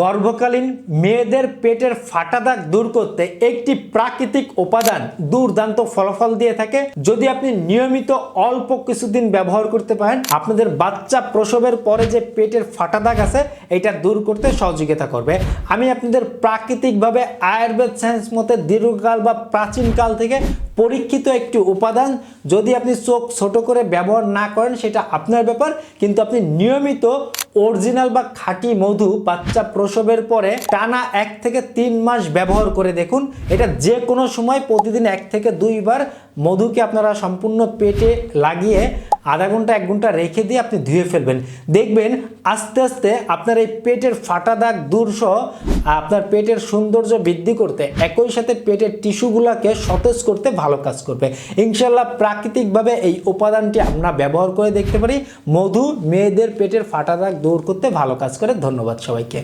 গর্ভকালীন মেয়েদের পেটের ফাটা দাগ দূর করতে একটি প্রাকৃতিক উপাদান দুর্দান্ত ফলাফল দিয়ে থাকে। যদি আপনি নিয়মিত অল্প কিছুদিন ব্যবহার করতে পারেন, আপনাদের বাচ্চা প্রসবের পরে যে পেটের ফাটা দাগ আছে, এটা দূর করতে সহযোগিতা করবে। আমি আপনাদের প্রাকৃতিকভাবে আয়ুর্বেদ সায়েন্স মতে দীর্ঘকাল বা প্রাচীনকাল থেকে পরীক্ষিত একটি উপাদান। যদি আপনি চোখ ছোট করে ব্যবহার না করেন, সেটা আপনার ব্যাপার। কিন্তু আপনি নিয়মিত অরিজিনাল বা খাঁটি মধু বাচ্চা প্রসবের পরে টানা এক থেকে তিন মাস ব্যবহার করে দেখুন। এটা যে কোনো সময় প্রতিদিন এক থেকে দুইবার মধুকে আপনারা সম্পূর্ণ পেটে লাগিয়ে আধা ঘণ্টা, এক ঘণ্টা রেখে দিয়ে আপনি ধুয়ে ফেলবেন। দেখবেন আস্তে আস্তে আপনার এই পেটের ফাটা দাগ দূর সহ আপনার পেটের সৌন্দর্য বৃদ্ধি করতে, একই সাথে পেটের টিস্যুগুলোকে সতেজ করতে ভালো কাজ করবে। ইনশাল্লাহ প্রাকৃতিকভাবে এই উপাদানটি আমরা ব্যবহার করে দেখতে পারি। মধু মেয়েদের পেটের ফাটা দাগ দূর করতে ভালো কাজ করে। ধন্যবাদ সবাইকে।